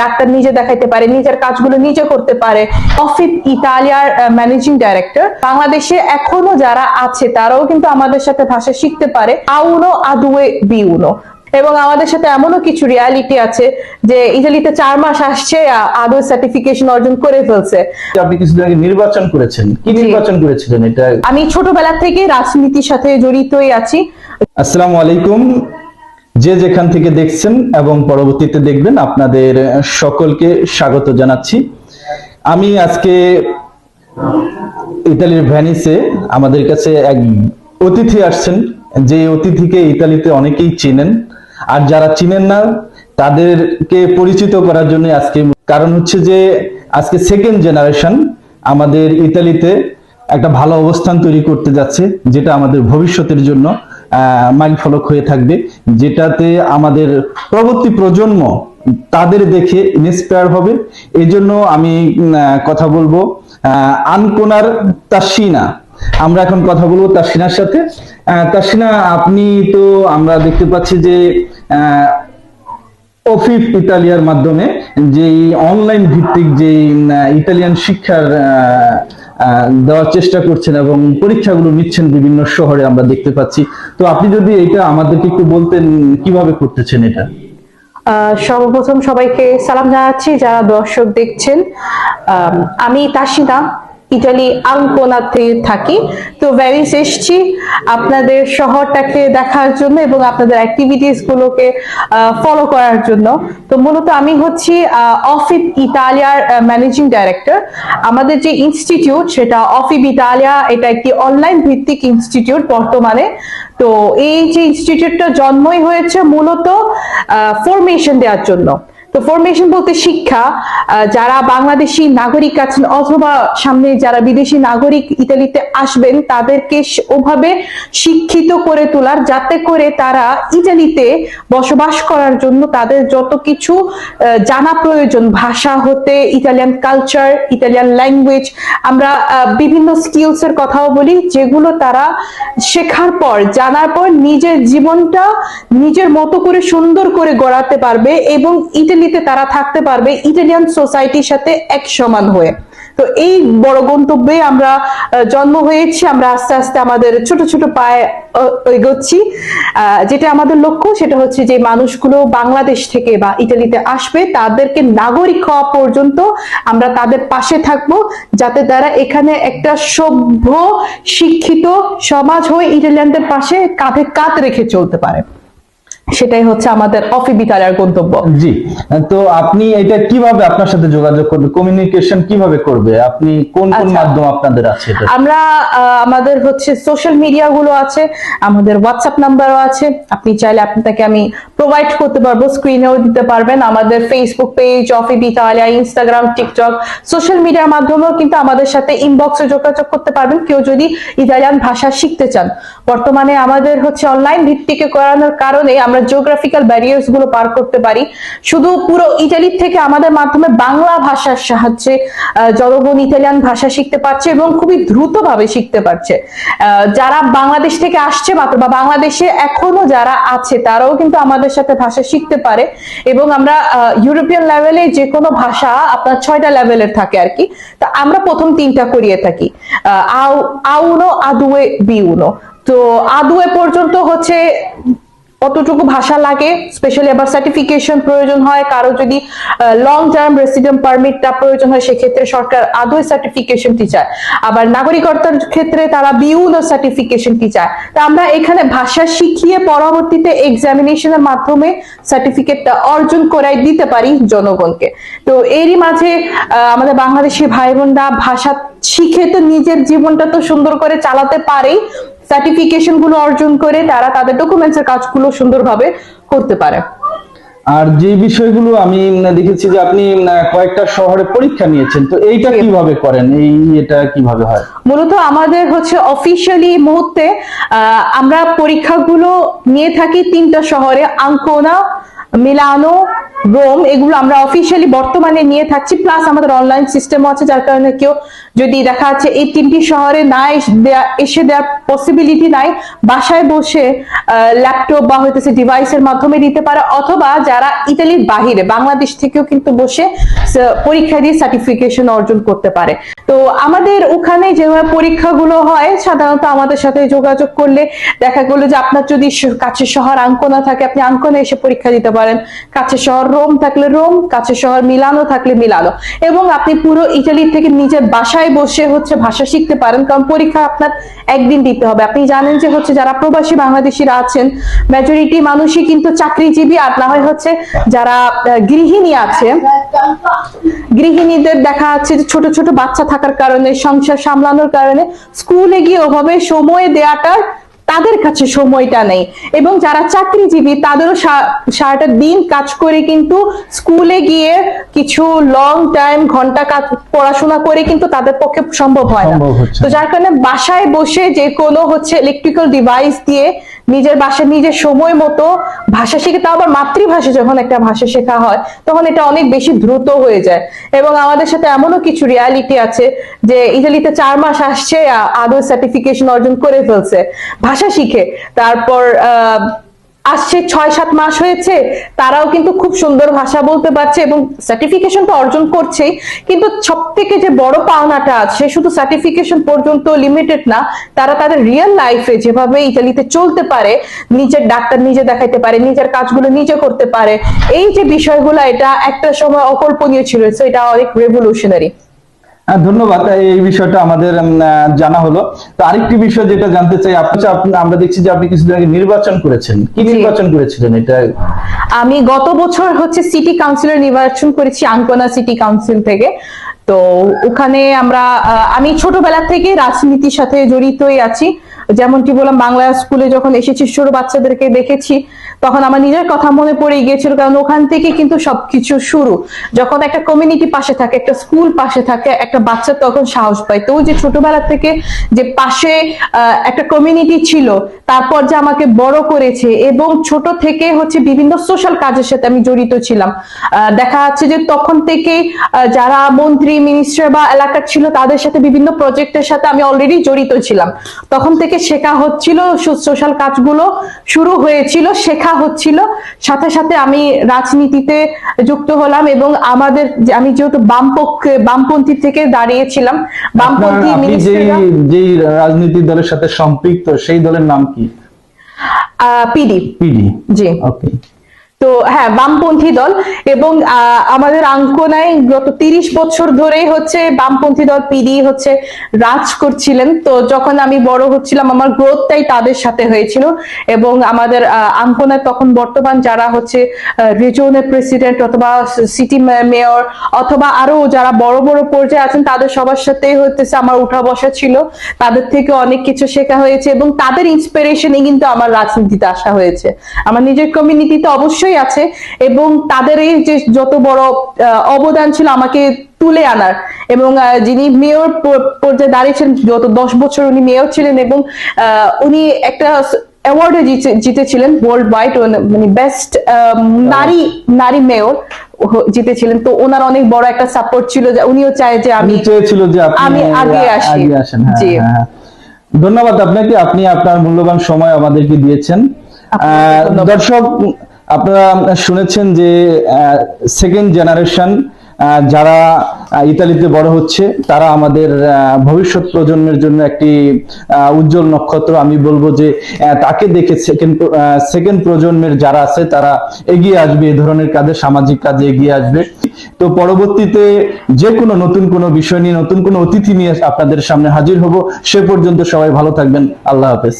Doctor নিজে দেখাইতে পারে নিজের কাজগুলো নিজে করতে পারে। অফিস ইতালিয়ার ম্যানেজিং ডাইরেক্টর বাংলাদেশে এখনও যারা আছে তারাও কিন্তু আমাদের সাথে ভাষা শিখতে পারে। আউনো আদুয়ে বিউনো। এবং আমাদের সাথে এমনও কিছু রিয়ালিটি আছে যে ইতালিতে চার মাস আসছে আদৌ সার্টিফিকেশন অর্জন করে ফেলছে। আপনি কিছুদিন আগে নির্বাচন করেছেন। কি নির্বাচন করেছিলেন এটা? আমি ছোটবেলা থেকে রাজনীতির সাথে জড়িতই আছি। আসসালামু আলাইকুম। যে যেখান থেকে দেখছেন এবং পরবর্তীতে দেখবেন, আপনাদের সকলকে স্বাগত জানাচ্ছি। আমি আজকে ইতালির ভ্যানিসে আমাদের কাছে এক অতিথি আসছেন, যে অতিথিকে ইতালিতে অনেকেই চেনেন। আর যারা চিনেন না, তাদেরকে পরিচিত করার জন্য আজকে কারণ হচ্ছে যে আজকে সেকেন্ড জেনারেশন আমাদের ইতালিতে একটা ভালো অবস্থান তৈরি করতে যাচ্ছে, যেটা আমাদের ভবিষ্যতের জন্য। মাইল ফলক হয়ে থাকবে, যেটাতে আমাদের পরবর্তী প্রজন্ম তাদের দেখে ইন্সপায়ার হবে। এই জন্য আমি কথা বলব আনকোনার তাসিনা। আমরা এখন কথা বলব তাসিনার সাথে। তাসিনা, আপনি তো আমরা দেখতে পাচ্ছি যে অফিফ ইতালিয়ার মাধ্যমে যে অনলাইন ভিত্তিক যে ইতালিয়ান শিক্ষার দেওয়ার চেষ্টা করছেন এবং পরীক্ষাগুলো নিচ্ছেন বিভিন্ন শহরে আমরা দেখতে পাচ্ছি। তো আপনি যদি এটা আমাদেরকে একটু বলতেন কীভাবে করতেছেন এটা? সর্বপ্রথম সবাইকে সালাম জানাচ্ছি যারা দর্শক দেখছেন। আম, তাসিনা ইটালি আঙ্কোনাতে থাকি। তো ভ্যারিস এসছি আপনাদের শহরটাকে দেখার জন্য এবং আপনাদের অ্যাক্টিভিটিস গুলোকে ফলো করার জন্য। তো মূলত আমি হচ্ছি অফিস ইতালিয়ার ম্যানেজিং ডাইরেক্টর আমাদের যে ইনস্টিটিউট সেটা অফিস ইতালিয়া এটা একটি অনলাইন ভিত্তিক ইনস্টিটিউট বর্তমানে। তো এই যে ইনস্টিটিউটটা জন্মই হয়েছে মূলত ফরমেশন দেওয়ার জন্য। তো ফরমেশন বলতে শিক্ষা যারা বাংলাদেশি নাগরিক আছেন অথবা সামনে যারা বিদেশি নাগরিক ইতালিতে আসবেন, তাদেরকে ওভাবে শিক্ষিত করে তোলার, যাতে করে তারা ইতালিতে বসবাস করার জন্য তাদের যত কিছু জানা প্রয়োজন, ভাষা হতে, ইতালিয়ান কালচার ইতালিয়ান ল্যাঙ্গুয়েজ আমরা বিভিন্ন স্কিলস এর কথাও বলি, যেগুলো তারা শেখার পর, জানার পর নিজের জীবনটা নিজের মতো করে সুন্দর করে গড়াতে পারবে এবং ইটালিতে তারা থাকতে পারবে ইটালিয়ান সোসাইটির সাথে এক সমান হয়ে। তো এই বড় গন্তব্যে আমরা জন্ম হয়েছি, আমরা আস্তে আস্তে আমাদের ছোট ছোট পায়ে এগোচ্ছি। যেটা আমাদের লক্ষ্য, সেটা হচ্ছে যে মানুষগুলো বাংলাদেশ থেকে বা ইটালিতে আসবে, তাদেরকে নাগরিক হওয়া পর্যন্ত আমরা তাদের পাশে থাকব, যাতে তারা এখানে একটা সভ্য, শিক্ষিত সমাজ হয়ে ইটালিয়ানদের পাশে কাঁধে কাঁধ রেখে চলতে পারে। সেটাই হচ্ছে আমাদের অফি বিতালার গন্তব্য। জি তো আপনি এটা কীভাবে আপনার সাথে যোগাযোগ করবে? কমিউনিকেশন কীভাবে করবে? আপনি কোন কোন আচ্ছা। মাধ্যম আপনাদের আছে আমরা আমাদের হচ্ছে সোশ্যাল মিডিয়া গুলো আছে আমাদের হোয়াটসঅ্যাপ নাম্বারও আছে। আপনি চাইলে আপনাকে আমি প্রোভাইড করতে পারব স্ক্রিনেও দিতে পারবেন। আমাদের ফেসবুক পেজ অফি বিতালিয়া ইনস্টাগ্রাম টিকটক সোশ্যাল মিডিয়ার মাধ্যমেও কিন্তু আমাদের সাথে ইনবক্সে যোগাযোগ করতে পারবেন। কেউ যদি ইতালিয়ান ভাষা শিখতে চান। বর্তমানে আমাদের হচ্ছে অনলাইন ভিত্তিকে করানোর কারণে আমরা জিওগ্রাফিক্যাল ব্যারিয়ার্সগুলো পার করতে পারি। শুধু পুরো ইটালি থেকে আমাদের মাধ্যমে বাংলা ভাষার সাহায্যে জনগণ ইতালিয়ান ভাষা শিখতে পারছে এবং খুবই দ্রুত ভাবে শিখতে পারছে। যারা বাংলাদেশ থেকে আসছে মাত্র বা বাংলাদেশে এখনও যারা আছে, তারাও কিন্তু আমাদের সাথে ভাষা শিখতে পারে এবং আমরা ইউরোপিয়ান লেভেলে যে কোনো ভাষা আপনার ছয়টা লেভেলের থাকে আর কি। তা আমরা প্রথম তিনটা করিয়ে থাকি। আউ, আউনো, আদুয়ে, বিউনো। তো আদুয়ে পর্যন্ত হচ্ছে কতটুকু ভাষা লাগে স্পেশালি আবার সার্টিফিকেশন প্রয়োজন হয়, কারও যদি লং টার্ম রেসিডেন্ট পারমিটটা প্রয়োজন হয়, সেক্ষেত্রে সরকার আদৌ সার্টিফিকেশনটি চায়? আবার নাগরিকত্বের ক্ষেত্রে তারা বিউনো সার্টিফিকেশনটি চায়? তা আমরা এখানে ভাষা শিখিয়ে পরবর্তীতে এক্সামিনেশনের মাধ্যমে সার্টিফিকেটটা অর্জন করাই দিতে পারি জনগণকে। তো এরই মাঝে আমাদের বাংলাদেশি ভাই বোনরা ভাষা শিখে তো নিজের জীবনটা তো সুন্দর করে চালাতে পারেই সার্টিফিকেশনগুলো অর্জন করে তারা তাদের ডকুমেন্টস এর কাজগুলো সুন্দরভাবে করতে পারে। আর যে বিষয়গুলো আমি দেখেছি যে আপনি কয়েকটা শহরে পরীক্ষা নিয়েছেন তো এইটা। কীভাবে করেন? এই এটা কীভাবে হয়? মূলত আমাদের হচ্ছে অফিসিয়ালি মুহূর্তে আমরা পরীক্ষাগুলো নিয়ে থাকি তিনটা শহরে আঙ্কোনা মিলানো রোম, এগুলো আমরা অফিসিয়ালি বর্তমানে নিয়ে থাকছি প্লাস আমাদের অনলাইন সিস্টেমও আছে, যার কারণে কেউ যদি দেখা যাচ্ছে এই তিনটি শহরে না এস- দেওয়ার পসিবিলিটি নাই, বাসায় বসে ল্যাপটপ বা হইতেছে ডিভাইসের মাধ্যমে দিতে পারে, অথবা যারা ইতালির বাহিরে, বাংলাদেশ থেকেও কিন্তু বসে পরীক্ষা দিয়ে সার্টিফিকেশন অর্জন করতে পারে। তো আমাদের ওখানে যেভাবে পরীক্ষাগুলো হয়, সাধারণত আমাদের সাথে যোগাযোগ করলে দেখা গেলো যে আপনার যদি কাছে শহর আঙ্কনা থাকে, আপনি আঙ্কোনা এসে পরীক্ষা দিতে পারেন। কাছের শহর রোম থাকলে রোম, কাছের শহর মিলানো থাকলে মিলানো। এবং আপনি পুরো ইটালি থেকে নিজের বাসায় বসে হচ্ছে ভাষা শিখতে পারেন, কারণ পরীক্ষা আপনার একদিন দিতে হবে। আপনি জানেন যে হচ্ছে যারা প্রবাসী বাংলাদেশিরা আছেন মেজরিটি মানুষই কিন্তু চাকরিজীবী, আর না হয় হচ্ছে যারা গৃহিণী আছে, গৃহিণীদের দেখা যাচ্ছে যে ছোট ছোট বাচ্চা থাকার কারণে, সংসার সামলানোর কারণে, স্কুলে গিয়ে ওভাবে সময় দেওয়াটা তাদের কাছে সময়টা নেই। এবং যারা চাকরিজীবী তাদেরও সারাটা দিন কাজ করে কিন্তু স্কুলে গিয়ে কিছু লং টাইম ঘণ্টা কাজ পড়াশোনা করে কিন্তু তাদের পক্ষে সম্ভব হয় না। তো যার কারণে বাসায় বসে যে কোনো হচ্ছে ইলেকট্রিক্যাল ডিভাইস দিয়ে নিজের বাসায় নিজের সময় মতো ভাষা শিখে তাও আবার মাতৃভাষা যখন একটা ভাষা শেখা হয় তখন এটা অনেক বেশি দ্রুত হয়ে যায়। এবং আমাদের সাথে এমনও কিছু রিয়ালিটি আছে যে ইটালিতে চার মাস আসছে আদৌ সার্টিফিকেশন অর্জন করে ফেলছে ভাষা শিখে। তারপর আহ, আসছে ছয়, সাত মাস হয়েছে, তারাও কিন্তু খুব সুন্দর ভাষা বলতে পারছে এবং সার্টিফিকেশন তো অর্জন করছেই, কিন্তু সব থেকে যে বড় পাওনাটা আছে শুধু সার্টিফিকেশন পর্যন্ত লিমিটেড না, তারা তাদের রিয়েল লাইফে যেভাবে ইতালিতে চলতে পারে, নিজের ডাক্তার নিজে দেখাইতে পারে, নিজের কাজগুলো নিজে করতে পারে, এই যে বিষয়গুলো, এটা একটা সময় অকল্পনীয় ছিল এটা অনেক রেভলিউশনারি ধন্যবাদ। এই বিষয়টা আমাদের জানা হলো। তো আরেকটি বিষয় যেটা জানতে চাই আপনি আমরা দেখছি যে আপনি কিছুদিন আগে নির্বাচন করেছেন। কি নির্বাচন করেছিলেন এটা? আমি গত বছর হচ্ছে সিটি কাউন্সিলের নির্বাচন করেছি আঙ্কনা সিটি কাউন্সিল থেকে। তো ওখানে আমরা আমি ছোটবেলা থেকে রাজনীতির সাথে জড়িতই আছি। যেমনটি বললাম, বাংলা স্কুলে যখন এসেছি ছোট বাচ্চাদেরকে দেখেছি, তখন আমার নিজের কথা মনে পড়ে গিয়েছিল, কারণ ওখান থেকে কিন্তু সবকিছু শুরু। যখন একটা কমিউনিটি পাশে থাকে, একটা স্কুল পাশে থাকে, একটা বাচ্চা তখন সাহস পায়। তো যে ছোটবেলা থেকে যে পাশে একটা কমিউনিটি ছিল, তারপর যে আমাকে বড় করেছে এবং ছোট থেকে হচ্ছে বিভিন্ন সোশ্যাল কাজের সাথে আমি জড়িত ছিলাম। দেখা যাচ্ছে যে তখন থেকে যারা মন্ত্রী মিনিস্টার বা এলাকার ছিল, তাদের সাথে বিভিন্ন প্রজেক্টের সাথে আমি অলরেডি জড়িত ছিলাম। তখন থেকে শেখা হচ্ছিল সোশ্যাল কাজগুলো শুরু হয়েছিল শেখা হচ্ছিল। সাথে সাথে আমি রাজনীতিতে যুক্ত হলাম এবং আমাদের আমি যেহেতু বামপক্ষে বামপন্থী থেকে দাঁড়িয়েছিলাম বামপন্থী যে যেই রাজনীতি দলের সাথে সম্পৃক্ত সেই দলের নাম কি? পিডি পিডি জি। ওকে তো হ্যাঁ বামপন্থী দল এবং আমাদের আঙ্কনায় গত তিরিশ বছর ধরেই হচ্ছে বামপন্থী দল পিডি হচ্ছে রাজ করছিলেন। তো যখন আমি বড় হচ্ছিলাম, আমার গ্রোথটাই তাদের সাথে হয়েছিল এবং আমাদের আঙ্কনায় তখন বর্তমান যারা হচ্ছে রিজনের প্রেসিডেন্ট অথবা সিটি মেয়র অথবা আরও যারা বড় বড় পর্যায়ে আছেন, তাদের সবার সাথেই হতেছে আমার উঠা বসা ছিল। তাদের থেকে অনেক কিছু শেখা হয়েছে এবং তাদের ইন্সপিরেশনে কিন্তু আমার রাজনীতিতে আসা হয়েছে। আমার নিজের কমিউনিটিতে অবশ্যই আছে এবং তাদের এই যে যত বড় অবদান ছিল আমাকে তুলে আনার এবং যিনি মেয়র পর্যায়ে দাঁড়িয়েছেন গত দশ বছর উনি মেয়র ছিলেন এবং উনি একটা অ্যাওয়ার্ডে জিতেছিলেন ওয়ার্ল্ড ওয়াইড মানে বেস্ট নারী নারী মেয়র জিতেছিলেন তো ওনার অনেক বড় একটা সাপোর্ট ছিল যে উনিও চায় যে আমি চেয়েছিল যে আমি আগে আসি। হ্যাঁ, জি। হ্যাঁ, হ্যাঁ। ধন্যবাদ আপনাকে আপনি আপনার মূল্যবান সময় আমাদেরকে দিয়েছেন। দর্শক আপনারা শুনেছেন যে সেকেন্ড জেনারেশন যারা ইতালিতে বড় হচ্ছে, তারা আমাদের ভবিষ্যৎ প্রজন্মের জন্য একটি উজ্জ্বল নক্ষত্র। আমি বলব যে তাকে দেখে সেকেন্ড সেকেন্ড প্রজন্মের যারা আছে, তারা এগিয়ে আসবে, এ ধরনের কাজে, সামাজিক কাজে এগিয়ে আসবে। তো পরবর্তীতে যে কোনো নতুন কোনো বিষয় নিয়ে, নতুন কোনো অতিথি নিয়ে আপনাদের সামনে হাজির হব। সে পর্যন্ত সবাই ভালো থাকবেন। আল্লাহ হাফেজ।